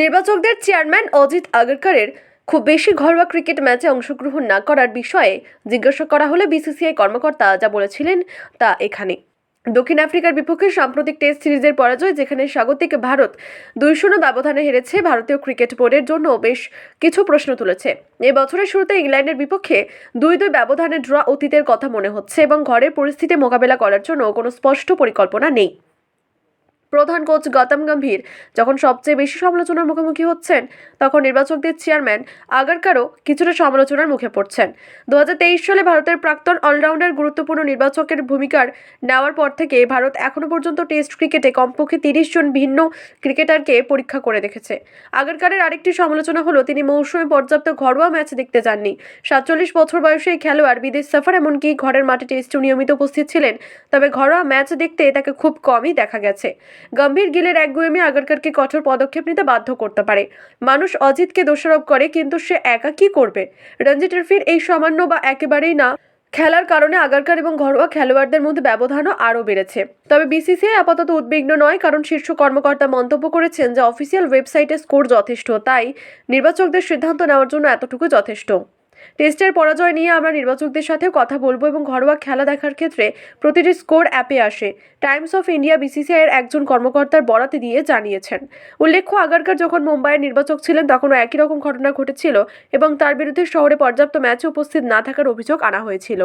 নির্বাচকদের chairman Ajit আগরকরের খুব বেশি ঘরোয়া ক্রিকেট ম্যাচে অংশগ্রহণ না করার বিষয়ে জিজ্ঞাসা করা হলে বিসিসিআই কর্মকর্তা যা বলেছিলেন তা এখানে দক্ষিণ আফ্রিকার বিপক্ষে সাম্প্রতিক টেস্ট সিরিজের পরাজয় যেখানে স্বাগতিক ভারত দুই শূন্য ব্যবধানে হেরেছে, ভারতীয় ক্রিকেট বোর্ডের জন্য বেশ কিছু প্রশ্ন তুলেছে। এই বছরের শুরুতে ইংল্যান্ডের বিপক্ষে দুই দুই ব্যবধানে ড্র অতীতের কথা মনে হচ্ছে এবং ঘরের পরিস্থিতি মোকাবেলা করার জন্য কোনো স্পষ্ট পরিকল্পনা নেই। প্রধান কোচ গৌতম গম্ভীর যখন সবচেয়ে বেশি সমালোচনার মুখোমুখি হচ্ছেন, তখন নির্বাচকদের চেয়ারম্যান আগারকারও কিছুটা সমালোচনার মুখে পড়ছেন। দু হাজার তেইশ সালে ভারতের প্রাক্তন অলরাউন্ডার গুরুত্বপূর্ণ নির্বাচকের ভূমিকার নেওয়ার পর থেকে ভারত এখনও পর্যন্ত টেস্ট ক্রিকেটে কমপক্ষে তিরিশ জন ভিন্ন ক্রিকেটারকে পরীক্ষা করে দেখেছে। আগারকারের আরেকটি সমালোচনা হলো, তিনি মৌসুমে পর্যাপ্ত ঘরোয়া ম্যাচ দেখতে যাননি। সাতচল্লিশ বছর বয়সে এই খেলোয়াড় বিদেশ সফর এমনকি ঘরের মাঠে টেস্টেও নিয়মিত উপস্থিত ছিলেন, তবে ঘরোয়া ম্যাচ দেখতে তাকে খুব কমই দেখা গেছে। গম্ভীর গিলের একগুয়েমি আগারকারকে কঠোর পদক্ষেপ নিতে বাধ্য করতে পারে। মানুষ অজিতকে দোষারোপ করে, কিন্তু সে একা কি করবে? রঞ্জি ট্রফির এই সামান্য বা একেবারেই না খেলার কারণে আগারকার এবং ঘরোয়া খেলোয়াড়দের মধ্যে ব্যবধানও আরও বেড়েছে। তবে বিসিসিআই আপাতত উদ্বিগ্ন নয়, কারণ শীর্ষ কর্মকর্তা মন্তব্য করেছেন যে, অফিসিয়াল ওয়েবসাইটে স্কোর যথেষ্ট, তাই নির্বাচকদের সিদ্ধান্ত নেওয়ার জন্য এতটুকু যথেষ্ট। টেস্টের পরাজয় নিয়ে আমরা নির্বাচকদের সাথেও কথা বলব এবং ঘরোয়া খেলা দেখার ক্ষেত্রে প্রতিটি স্কোর অ্যাপে আসে। টাইমস অফ ইন্ডিয়া, বিসিসিআই এর একজন কর্মকর্তার বরাতে দিয়ে জানিয়েছেন। উল্লেখ্য, আগারকার যখন মুম্বাইয়ের নির্বাচক ছিলেন, তখনও একই রকম ঘটনা ঘটেছিল এবং তার বিরুদ্ধে শহরে পর্যাপ্ত ম্যাচে উপস্থিত না থাকার অভিযোগ আনা হয়েছিল।